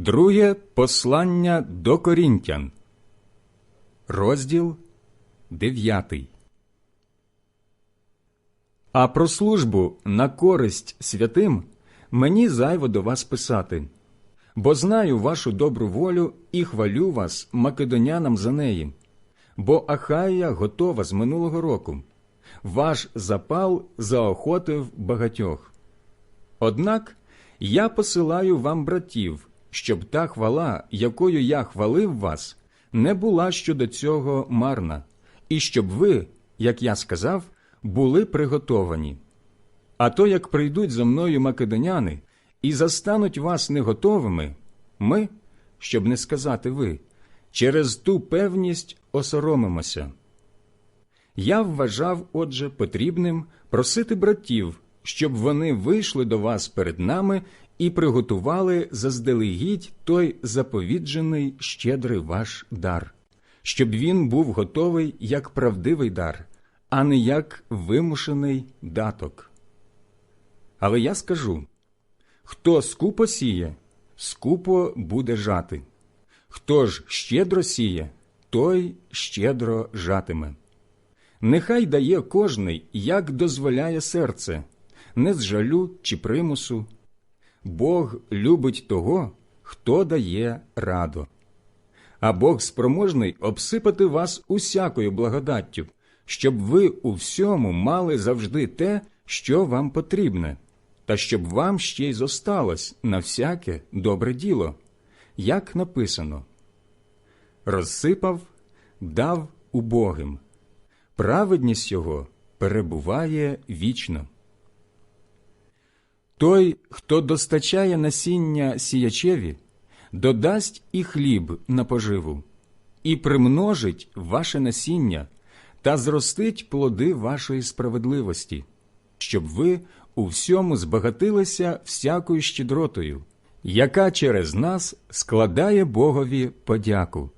Друге послання до Корінтян, розділ дев'ятий. А про службу на користь святим мені зайво до вас писати, бо знаю вашу добру волю і хвалю вас македонянам за неї, бо Ахая готова з минулого року. Ваш запал заохотив багатьох. Однак я посилаю вам братів, щоб та хвала, якою я хвалив вас, не була щодо цього марна, і щоб ви, як я сказав, були приготовані. А то, як прийдуть за мною македоняни і застануть вас неготовими, ми, щоб не сказати ви, через ту певність осоромимося. Я вважав, отже, потрібним просити братів, щоб вони вийшли до вас перед нами і приготували заздалегідь той заповіджений щедрий ваш дар, щоб він був готовий як правдивий дар, а не як вимушений даток. Але я скажу хто скупо сіє, скупо буде жати, хто ж щедро сіє, той щедро жатиме. Нехай дає кожний, як дозволяє серце, не з жалю чи примусу. Бог любить того, хто дає радо. А Бог спроможний обсипати вас усякою благодаттю, щоб ви у всьому мали завжди те, що вам потрібне, та щоб вам ще й зосталось на всяке добре діло, як написано розсипав, дав убогим, праведність його перебуває вічно. Той, хто достачає насіння сіячеві, додасть і хліб на поживу, і примножить ваше насіння та зростить плоди вашої справедливості, щоб ви у всьому збагатилися всякою щедротою, яка через нас складає Богові подяку.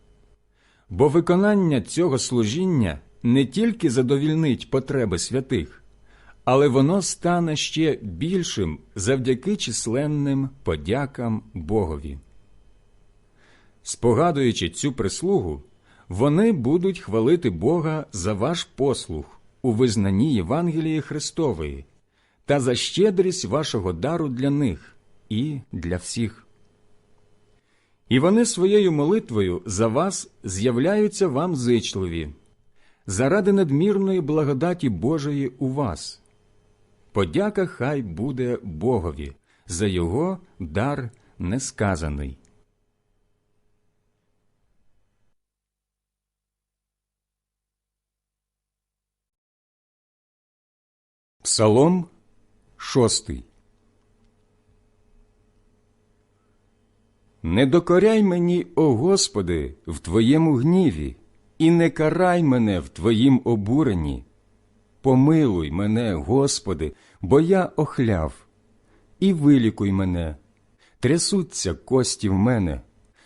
Бо виконання цього служіння не тільки задовільнить потреби святих, але воно стане ще більшим завдяки численним подякам Богові. Спогадуючи цю прислугу, вони будуть хвалити Бога за ваш послух у визнанні Євангелії Христової та за щедрість вашого дару для них і для всіх. І вони своєю молитвою за вас з'являються вам зичливі, заради надмірної благодаті Божої у вас. Подяка хай буде Богові за його дар несказаний. Псалом шостий Не докоряй мені, о Господи, в Твоєму гніві, і не карай мене в Твоїм обуренні. Помилуй мене, Господи, бо я охляв, і вилікуй мене, трясуться кості в мене,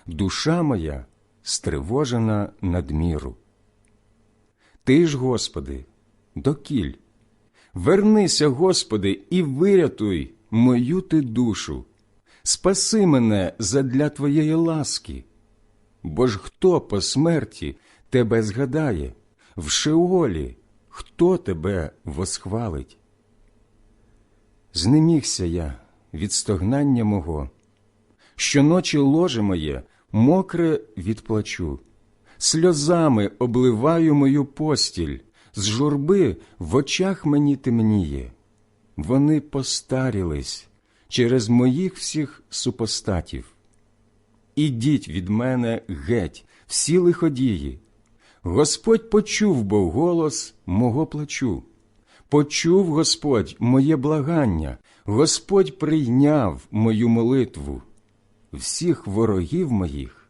душа моя стривожена надміру. Ти ж, Господи, докіль. Вернися, Господи, і вирятуй мою ти душу. Спаси мене задля Твоєї ласки. Бо ж хто по смерті тебе згадає, в Шеолі хто тебе восхвалить? Знемігся я від стогнання мого, щоночі ложе моє мокре відплачу, сльозами обливаю мою постіль, з журби в очах мені темніє. Вони постарілись через моїх всіх супостатів. Ідіть від мене геть, всі лиходії. Господь почув бо голос мого плачу. Почув Господь моє благання, Господь прийняв мою молитву. Всіх ворогів моїх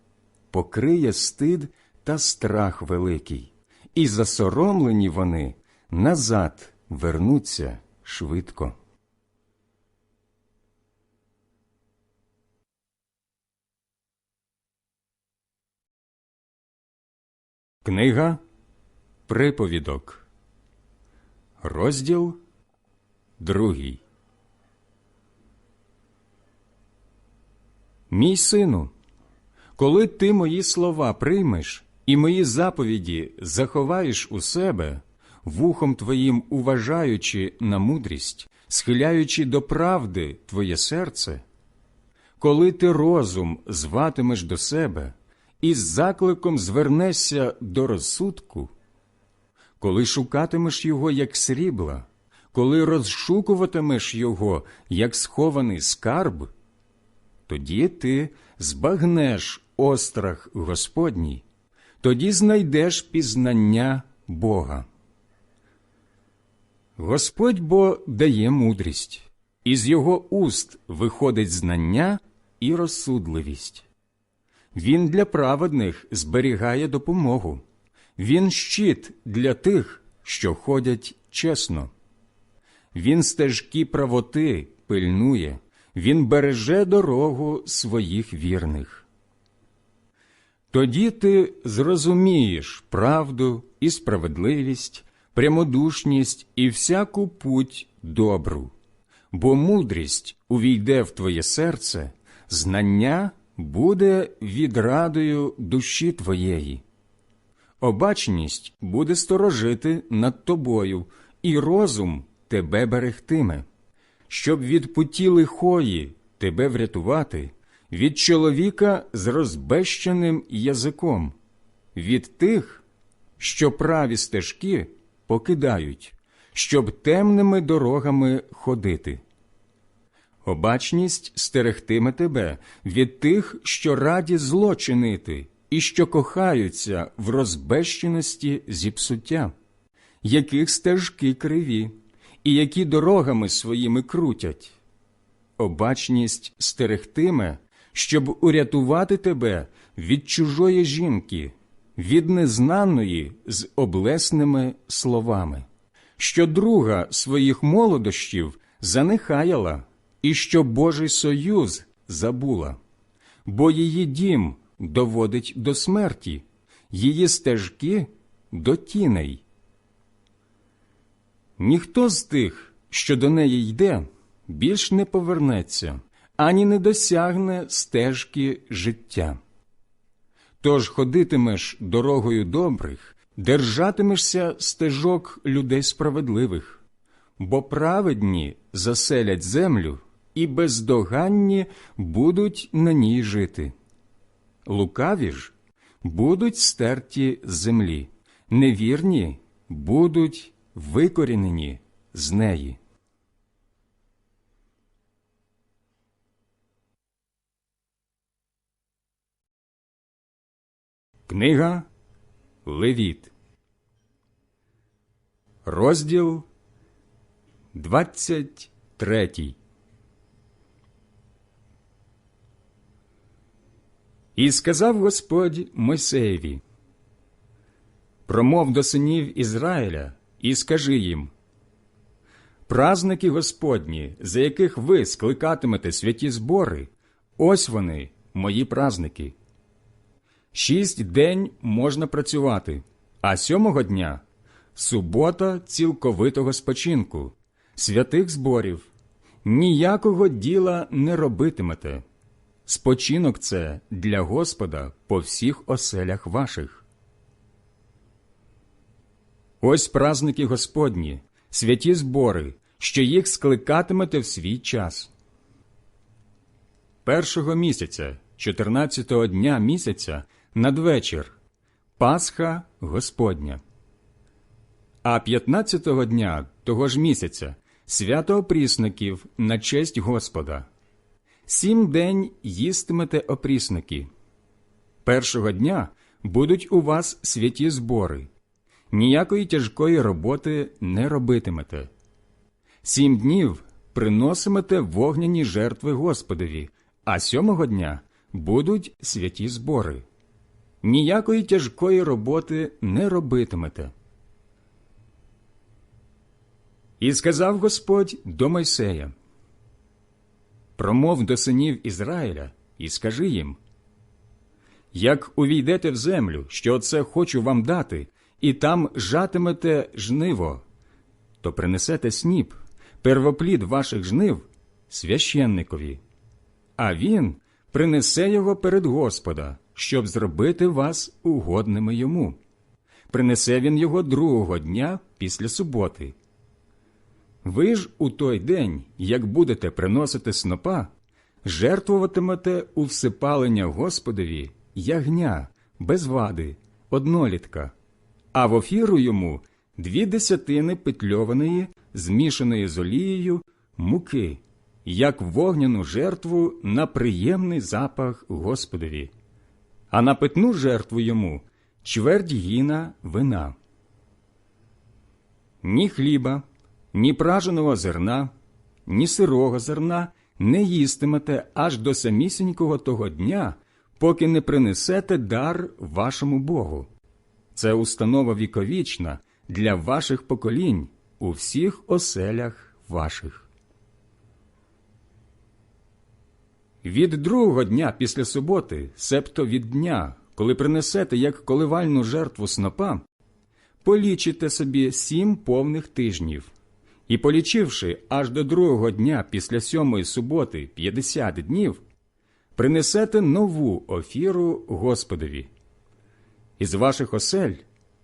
покриє стид та страх великий, і засоромлені вони назад вернуться швидко. Книга Приповідок, розділ другий. Мій сину, коли ти мої слова приймеш і мої заповіді заховаєш у себе, вухом твоїм уважаючи на мудрість, схиляючи до правди твоє серце, коли ти розум зватимеш до себе і з закликом звернешся до розсудку, коли шукатимеш його як срібла, коли розшукуватимеш його як схований скарб, тоді ти збагнеш острах Господній, тоді знайдеш пізнання Бога. Господь бо дає мудрість, із його уст виходить знання і розсудливість. Він для праведних зберігає допомогу, він щит для тих, що ходять чесно. Він стежки правоти пильнує, він береже дорогу своїх вірних. Тоді ти зрозумієш правду і справедливість, прямодушність і всяку путь добру, бо мудрість увійде в твоє серце, знання буде відрадою душі твоєї. Обачність буде сторожити над тобою, і розум тебе берегтиме, щоб від путі лихої тебе врятувати, від чоловіка з розбещеним язиком, від тих, що праві стежки покидають, щоб темними дорогами ходити. Обачність стерегтиме тебе від тих, що раді зло чинити, і що кохаються в розбещеності зіпсуття, яких стежки криві, і які дорогами своїми крутять. Обачність стерегтиме, щоб урятувати тебе від чужої жінки, від незнаної з облесними словами, що друга своїх молодощів занехаяла і що Божий союз забула, бо її дім доводить до смерті, її стежки до тіней. Ніхто з тих, що до неї йде, більш не повернеться, ані не досягне стежки життя. Тож ходитимеш дорогою добрих, держатимешся стежок людей справедливих, бо праведні заселять землю і бездоганні будуть на ній жити. Лукаві ж будуть стерті з землі, невірні будуть викорінені з неї. Книга Левіт, розділ 23 І сказав Господь Мойсеєві, промов до синів Ізраїля і скажи їм, праздники Господні, за яких ви скликатимете святі збори, ось вони, мої праздники. Шість день можна працювати, а сьомого дня субота цілковитого спочинку, святих зборів, ніякого діла не робитимете. Спочинок це для Господа по всіх оселях ваших. Ось праздники Господні, святі збори, що їх скликатимете в свій час. Першого місяця, 14-го дня місяця, надвечір, Пасха Господня. А 15-го дня того ж місяця свято опрісників на честь Господа. Сім день їстимете опрісники. Першого дня будуть у вас святі збори. Ніякої тяжкої роботи не робитимете. Сім днів приносимете вогняні жертви Господові, а сьомого дня будуть святі збори. Ніякої тяжкої роботи не робитимете. І сказав Господь до Мойсея Промов до синів Ізраїля і скажи їм Як увійдете в землю, що оце хочу вам дати, і там жатимете жниво, то принесете сніп, первоплід ваших жнив священникові, а він принесе його перед Господа, щоб зробити вас угодними йому. Принесе він його другого дня після суботи. Ви ж у той день, як будете приносити снопа, жертвуватимете у всипалення Господові ягня, без вади, однолітка, а в офіру йому дві десятини петльованої, змішаної з олією, муки, як вогняну жертву на приємний запах Господові, а на питну жертву йому чверть гіна вина. Ні хліба, ні праженого зерна, ні сирого зерна не їстимете аж до самісінького того дня, поки не принесете дар вашому Богу. Це установа віковічна для ваших поколінь у всіх оселях ваших. Від другого дня після суботи, себто від дня, коли принесете як коливальну жертву снопа, полічите собі сім повних тижнів, і, полічивши аж до другого дня після сьомої суботи п'ятдесят днів, принесете нову офіру Господові. Із ваших осель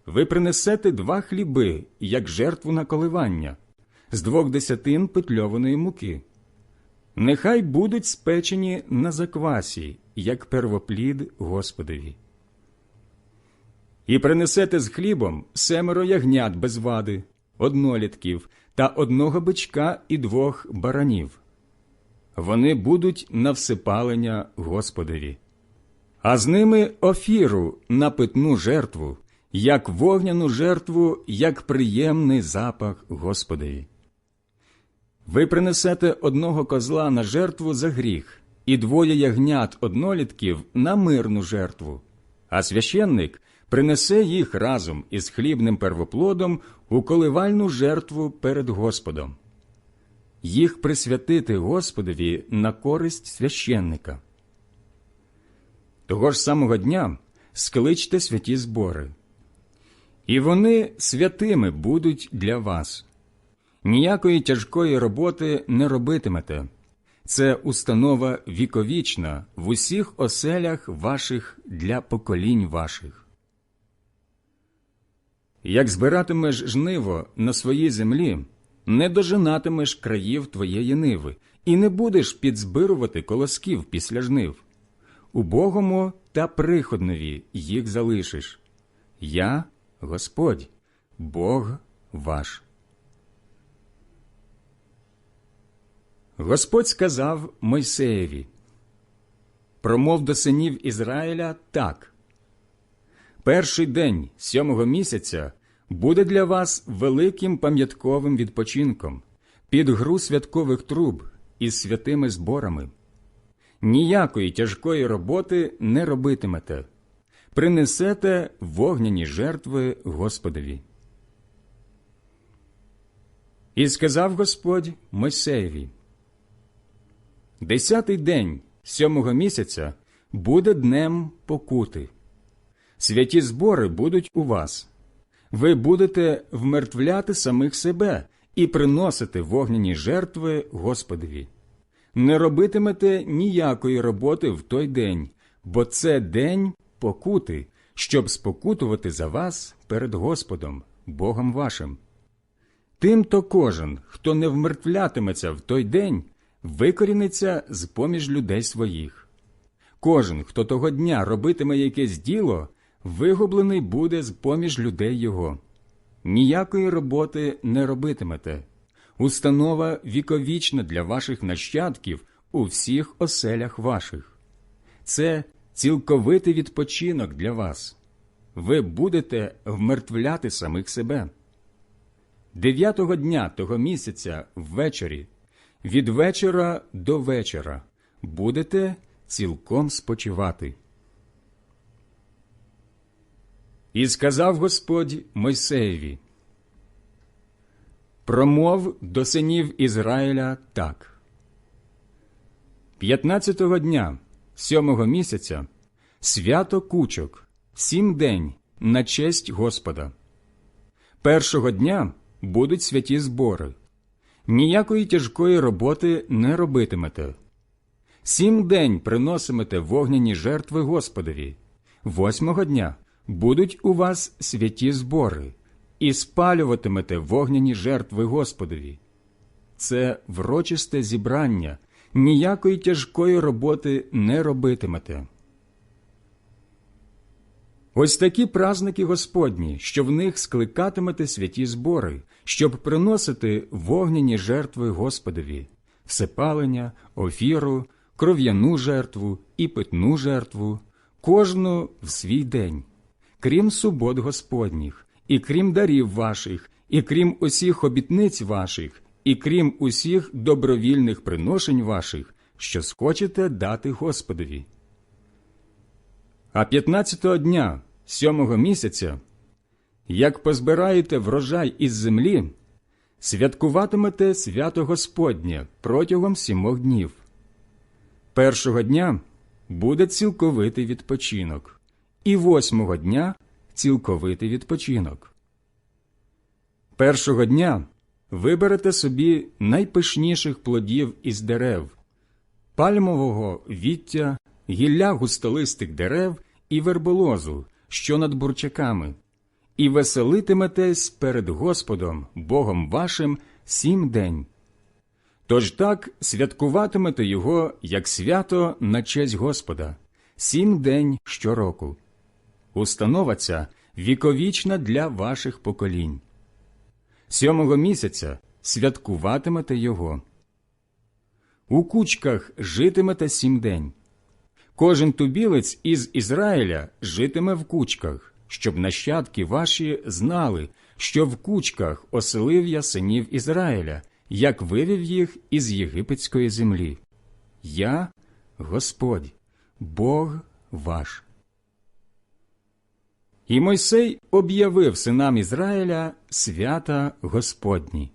ви принесете два хліби, як жертву на коливання, з двох десятин петльованої муки. Нехай будуть спечені на заквасі, як первоплід Господові. І принесете з хлібом семеро ягнят без вади, однолітків та одного бичка і двох баранів. Вони будуть на всипалення Господові. А з ними офіру на питну жертву, як вогняну жертву, як приємний запах Господові. Ви принесете одного козла на жертву за гріх, і двоє ягнят однолітків на мирну жертву, а священник принесе їх разом із хлібним первоплодом у коливальну жертву перед Господом. Їх присвятити Господові на користь священника. Того ж самого дня скличте святі збори, і вони святими будуть для вас. Ніякої тяжкої роботи не робитимете. Це установа віковічна в усіх оселях ваших для поколінь ваших. Як збиратимеш жниво на своїй землі, не дожинатимеш країв твоєї ниви, і не будеш підзбирувати колосків після жнив. Убогому та приходнові їх залишиш. Я Господь, Бог ваш. Господь сказав Мойсеєві Промов до синів Ізраїля так. Перший день сьомого місяця буде для вас великим пам'ятковим відпочинком під гру святкових труб із святими зборами. Ніякої тяжкої роботи не робитимете, принесете вогняні жертви Господові. І сказав Господь Мойсеєві Десятий день сьомого місяця буде днем покути. Святі збори будуть у вас. ви будете вмертвляти самих себе і приносити вогняні жертви Господові. Не робитимете ніякої роботи в той день, бо це день покути, щоб спокутувати за вас перед Господом, Богом вашим. Тимто кожен, хто не вмертвлятиметься в той день, викоріниться з поміж людей своїх. Кожен, хто того дня робитиме якесь діло, вигублений буде з поміж людей його. Ніякої роботи не робитимете. Установа віковічна для ваших нащадків у всіх оселях ваших. Це цілковитий відпочинок для вас. Ви будете вмертвляти самих себе. Дев'ятого дня того місяця ввечері, від вечора до вечора, будете цілком спочивати. І сказав Господь Мойсеєві, промов до синів Ізраїля так. П'ятнадцятого дня сьомого місяця свято кучок, сім день на честь Господа. Першого дня будуть святі збори. Ніякої тяжкої роботи не робитимете. Сім день приносимете вогняні жертви Господові. Восьмого дня будуть у вас святі збори, і спалюватимете вогняні жертви Господові. Це врочисте зібрання, ніякої тяжкої роботи не робитимете. Ось такі праздники Господні, що в них скликатимете святі збори, щоб приносити вогняні жертви Господові, всепалення, офіру, кров'яну жертву і питну жертву, кожну в свій день, крім субот Господніх, і крім дарів ваших, і крім усіх обітниць ваших, і крім усіх добровільних приношень ваших, що схочете дати Господові. А п'ятнадцятого дня сьомого місяця, як позбираєте врожай із землі, святкуватимете свято Господнє протягом сімох днів. Першого дня буде цілковитий відпочинок, і восьмого дня цілковитий відпочинок. Першого дня виберете собі найпишніших плодів із дерев, пальмового віття, гілля густолистих дерев і верболозу, що над бурчаками, і веселитиметесь перед Господом, Богом вашим, сім день. Тож так святкуватимете його як свято на честь Господа, сім день щороку. Установа ця віковічна для ваших поколінь. Сьомого місяця святкуватимете його. У кучках житимете сім день. Кожен тубілець із Ізраїля житиме в кучках, щоб нащадки ваші знали, що в кучках оселив я синів Ізраїля, як вивів їх із єгипетської землі. Я Господь, Бог ваш. І Мойсей об'явив синам Ізраїля свята Господні.